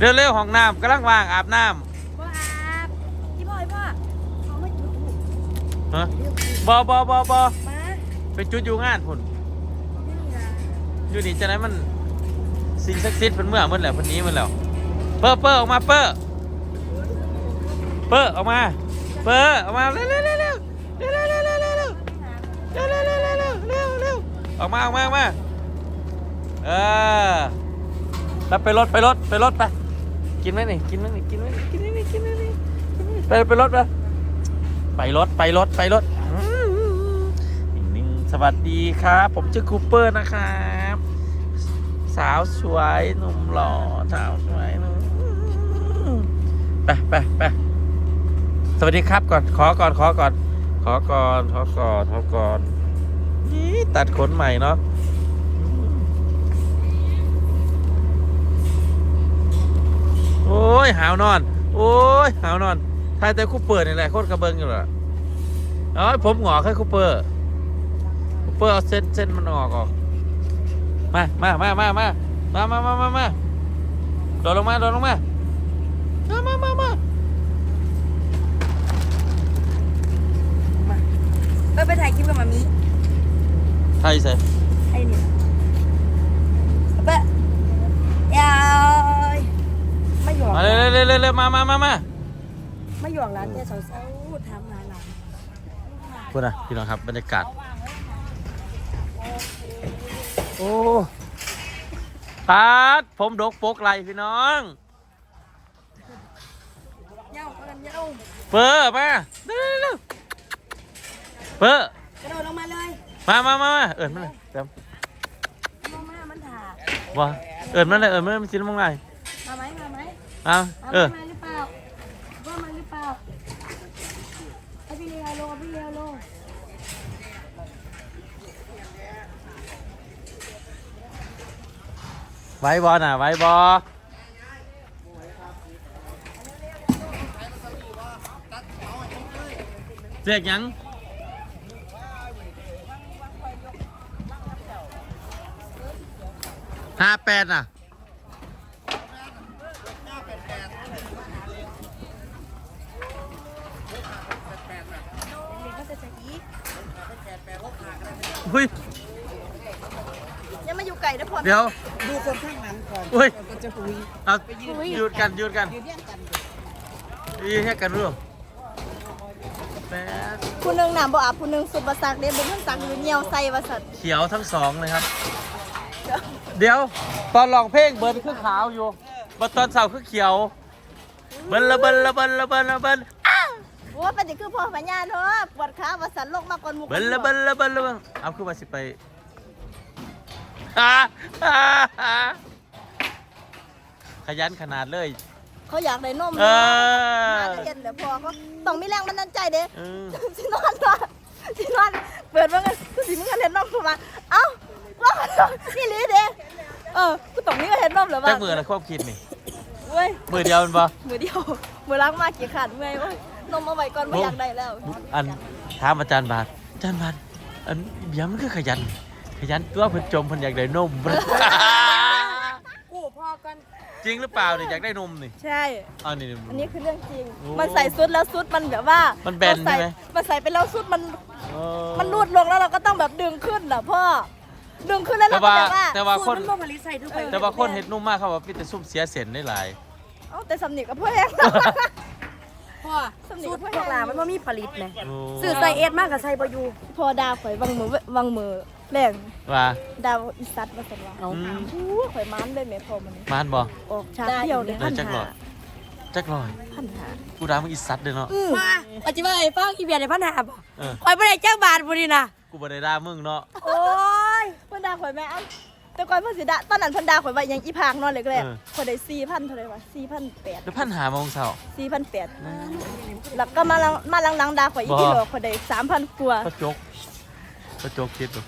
เร็วๆห้องน้ำกำลังวางอาบน้บ่อาบพี่พ่อยพ่อเขไม่ยูำฮะบอบอบอบอมาไปจุดอยู่งานพุ่นอยู่นี่จะไหนมันสิ่งศักดิ์สิทธิ์เพิ่นเมื่อเมื่อแล้วเพิ่นนี้เมื่อแล้วเปิ้ลเปิ้ลออกมาเปิ้ลเปิ้ลออกมา เปิ้ลออกมาเร็วๆๆๆเร็วๆๆๆเร็วๆๆๆเร็วๆๆๆเร็วๆๆๆเร็วๆออกมาออกมาออกมาเออแล้วไปรถไปรถไปรถไป กินไหมนี่กินไหมนี่กินไหมนี่กินไหมนี่กินไหมนี่ไปไปรถไปไปรถไปรถไปรถอืมนิ่งสวัสดีครับ ผมชื่อคูเปอร์นะครับ สาวสวยหนุ่มหล่อสาวสวยหนุ่มไปไปไปสวัสดีครับก่อนขอก่อนขอก่อน ขอก่อนขอก่อนขอก่อนนี่ตัดขนใหม่เนาะโอ้ ยหาวนอน โอ้ยหาวนอนทายแต่คูเปอร์นี่แหละโคตรกระเบิงอยู่ละเอ้ยผมหงอกให้คูเปอร์คูเปอร์เอาเส้นเส้นมันออกออกมามามามามามามามามามาโดดลงมาโดดลงมามามามามาเออไปถ่ายคลิปกับมามีไทยใส่ไอ้นี่เปะยายไม่ หยอกมาเร็วเร็วเร็วเร็วมามามามาไม่หยอกร้านเนี่ยสาวๆทำงานหลังพูดนะพี่น้องครับบรรยากาศ โอ้ปาดผมดกปกไหลพี่น้องเย้ากันเย้าเปิดมาเร็วเร็วเร็วเปิดกระโดดลงมาเลยมามามามาเอิญมันเลยเต็มลงมามันถ่าว่าเอิญมันเลยเอิญมันเลยมันชิ้นมังไงมาไหม มาไหมเอาเอาเออ มาหรือเปล่าว่ามาหรือเปล่าให้พี่เลียลงพี่เลียลงไว้บอน่ะ ไว้บอเรียกหยัง ห้าแปดน่ะ เด็กก็จะจะอีก อุ้ยยังมาอยู่ไก่นะพอเดี๋ยว ดูคนข้างหลังก่อนอุ้ยก็จะคุยเอาหยุดกันหยุดกันยืนเรียกกันยืนแค่กันรู้แปดผู้หนึงน้ำบ่อาบผู้หนึงสุดประสักเด้บุญทั้งสักหรือเหี่ยวใส่ว่าสัตว์เขียวทั้งสองเลยครับ เดี๋ยวตอนลองเพลงเบิร์นคือขาวอยู่บตอนเสาร์คือเขียว เบิ้ลละเบิ้ลละเบิ้ลละเบิ้ลละเบิ้ลโอ้ปฏิคือพ่อพญาเนาะปวดขาว่าสันลงมาก่อนหมุกเบิ้ลละเบิ้ลละเบิ้ลละเบิ้ลเอาคือว่าสิไปฮ่าฮ่าฮ่าขยันขนาดเลย เขาอยากได้นมเออ มาจะเห็นเดี๋ยวพอเขาต้องมีแรงบันดาลใจเด้เออสินอนนอนสินอนเปิดว่าไงกูสิมึงกันเห็นนมกูมาเอ้าว่ามันนอนนี่หลีเด้เออกูต้องมีก็เห็นนมเหรือแต่วะมือละควบคิดนี่เว้ยมือเดียวมันปะมือเดียวมือล้างมากี่ขาดเมื่อยเว้ย นมมาไว้ก่อนไม่อยากได้แล้วอันถามอาจารย์บาทอาจารย์บาทอันเบียร์มันคือขยัน ขยันตัวเพิ่นจมเพิ่นอยากได้นม กูพอกัน จริงหรือเปล่าเนี่ยอยากได้นมนี่ใช่ อันนี้ อันนี้คือเรื่องจริง โอ้มันใส่ซุดแล้วซุดมันแบบว่ามันแบนเราใส่ใช่ไหม มันใส่ไปแล้วซุดมันเออ มันรูดลงแล้วเราก็ต้องแบบดึงขึ้นน่ะพ่อดึงขึ้นแล้วแต่เราก็ว่าแบบว่าแต่ว่าคนสูตรมันบ่ผลิตใส่ทุกไปแต่ว่าคนเห็ดนุ่มมากเขาว่าพี่แต่ซุ่มเสียเส้นได้หลาย เอ้าแต่สำนีกับพ่อแห้ง พ่อสูตรพวกหลามันว่ามีผลิตนะโอ้สื่อใส่เอ็ดมากกับใส่บอยูพอดาวข่อยวังมือวังมือแรงว่าดาวอีสัตว์มาสันว่าเอาอืมอู้ข่อยมันเลยแม่พ่อมันนี่มานบ่ออกฉากเดียวเลยได้จักหลอดจักหลอยพันหากูด่ามึงอีสัตว์เลยเนาะมาปัจจุบันไอ้ฟังอีเบียร์ในพันหาบ่เออคอยไม่ได้จ้างบาทบุรีนะกูบ่ได้ด่ามึงเนาะโอ้ยเพิ่นดาข่อยแม่อัน แต่ก่อนเพิ่นสิดาตอนนั้นเพิ่นดาข่อยว่ายังอีพากนอนเลยก็แหละข่อยได้4,000เท่าไหร่วะ4,800 แล้วพันหามองเสา4,800แล้วก็มาลังมาลังๆดาข่อยอีกบ่ ที่หลอกข่อยได้3,000กว่าก็จกก็จกคิดดู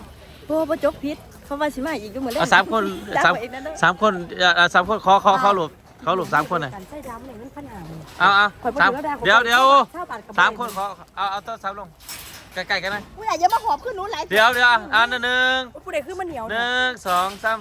โอ้บ่จกผิดเขาว่าสิมาอีกก็เหมือนเอาสามคนดาสามข่อยอีกนั่นเด้อ สามคนเอ่อสามคนขอขอขอหลบขอหลบสามคนหน่อยการใส่ดำเนี่ยมันพันหาเอาเอาข่อยบ่สามถือแล้วเดี๋ยวเดี๋ยวเช่าบาทกับสามคนขอเอาเอาตัวสามลง ใกล้ๆกันหน่อยอุ้ยอย่ามาหอบขึ้นหนูหลายเดี๋ยวเดี๋ยวอันหนึ่งผู้ใดคือมันเหนียวหนึ่งสองสาม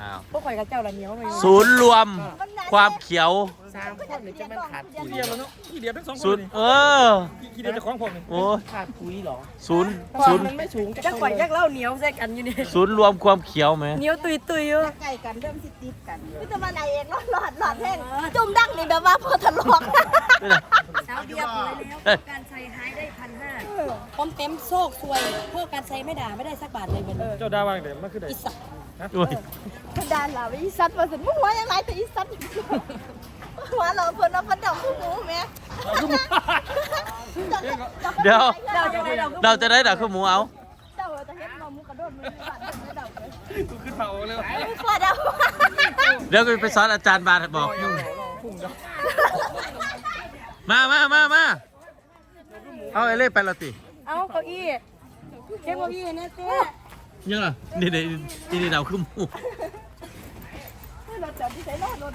อ้าวพวกข่อยกับเจ้าละเหนียวเลยศูนย์รวมมันหนาความเขียวสามคนนี่จะมันขาดเดีปุ๋ยยวแล้วเนาะขี้เดียดทั้งสองคศูนนย์นี่เออขี้เดียดจะคล้องผมนี่โอ้ยขาดปุ๋ยเหรอศูนย์เพราะศูว่านย์มันไม่สูงจักข่อยจักเล่าเหนียวใส่กันอยู่นี่ศูนย์รวมความเขียวไหมเหนียวตุยตุยอยู่ใกล้กันเริ่มสิติดกันพี่จะมาไหนเองรอดหลอดหลอดแห้งจุ่มดังนี่แบบว่าพอทะเลาะนี่นะ สาวเดียบเลยแล้วการใช้หายได้พันห้าพร้อมเต็มโชคสวยเพื่อการใช้ไม่ด่าไม่ได้สักบาทเลยเป็นเจ้าดาวางเดี๋ยวมันคือไดอิสักโอ้ยคนดานเหล่าอีสัตว์มาสิมึงหัวยังไงแต่อีสัตว์หัวเราเพิ่นเอาเพิ่นดอกคู่หมูแม่เดี๋ยวเราจะได้เราเราจะได้ดักคือหมูเอาเจ้าจะเฮ็ดมามุกกระโดดมือสั่นไม่ดอกเลยกูขึ้นเผาเลยไม่กลัวเดาเดี๋ยวกูไปสอนอาจารย์บาทบอกมึงพุ่งดาวมามามามา เอาไอ้เล่ไปและติเอาเก้าอี้เก็บเก้าอี้นะเต้ยังล่ะนี่นี่นี่นี่เราคือหมูรถจอดที่ใช้รอดรถ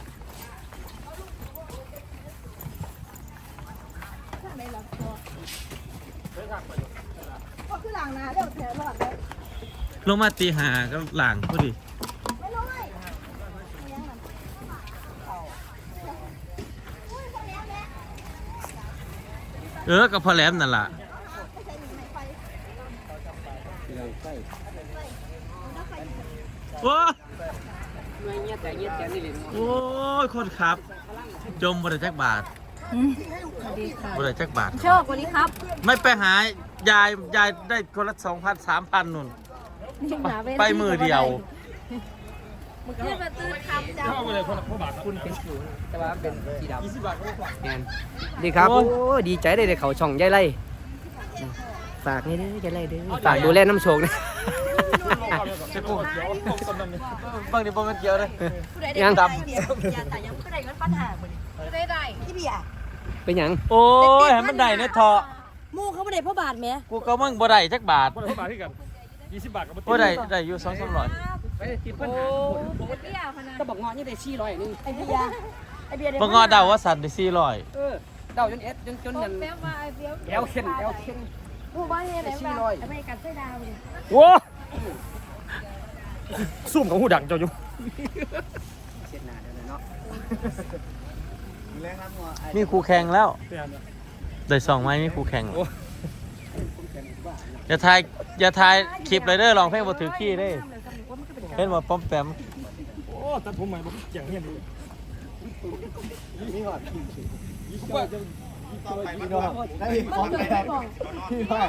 ข้างในหลังตัวพอคือหลังนะเดี๋ยวแถวรอดเลยลงมาตีหาก็หลังพอดี ไม่รู้เลย เออกับพอแหลมนั่นล่ะไม่ใช่หนีไม่ไฟโอ้โอ้ยคนขับ จมบริจักบาทบริจักบาท โชควันนี้ครับไม่ไปหายายยายได้คนละสองพันสามพันนุ่น ไปมือเดียว ขึ้นมาตื้นคำจ้าเข้าไปเลยคนละพ่อบาทคุณเป็นสูงแต่ว่าเป็นสีดำยี่สิบบาทก็พอแมนดีครับโอ้โอ้ดีใจได้เลยเขาช่องยายไล่ฝากนี่เด้อยายไล่เด้อฝากดูแลน้ำโชคนะจะโกงเขียวต้นน้ำนี่บางทีบมันเกี่ยวเลยยังดำอย่าแต่ยังก็ได้เงินปัญหาคนนี้ได้ได้ที่เบียร์เป็นหยัง โอ้ยให้มันได้ในทอมู่เขาไม่ได้พ่อบาทไหมกูก็มึงบ่ได้จักบาทคนละพ่อบาทที่กัน ยี่สิบบาทก็บ่ได้ได้อยู่สองสามร้อยไปติดปัญหาก็บอกงอนี่ได้ชี้ร้อยนึงไอเบียร์ไอเบียร์บางงอเดาว่าสันได้สี่ร้อยเออเดาจนเอสจนจนนั่นแป๊บมาไอเบียร์แอลเข็นแอลเข็นผู้ว่าเนี่ยไหนบ้างอเมริกันไส้ดาวเลยโอ้ซุ่มของหูดังเจ้าอยู่เสียหน้าเดี๋ยวเนาะมีคู่แข่งแล้วเปลี่ยนได้สองไม้มีคู่แข่ง อย่าถ่ายอย่าถ่ายคลิปเลยเด้อลองเพลงบ่ถือขี้เด้เห็นบ่ป้อมแปมโอ้ตัดผมใหม่บอกเจียงเฮียนเลยนี่หอดยี่สิบบาทจะพี่น้องได้ของแก่พี่น้อง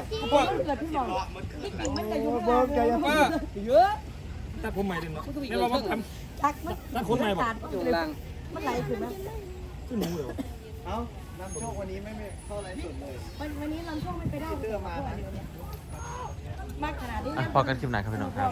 เกิดพี่มองเบิกแกยังเยอะตัดผมใหม่ดิเนาะเรียกว่าทำทักมันตัดคนใหม่บอกจุลังมันไหลขึ้นนะขึ้นหนูเลยเอ้า น้ำโชควันนี้ไม่ไม่เข้าไรสุดเลยวันวันนี้ลำช่วงไม่ไปได้เสื้อมานะ มากขนาดนี้อะพอกันคลิปไหนครับพี่น้องครับ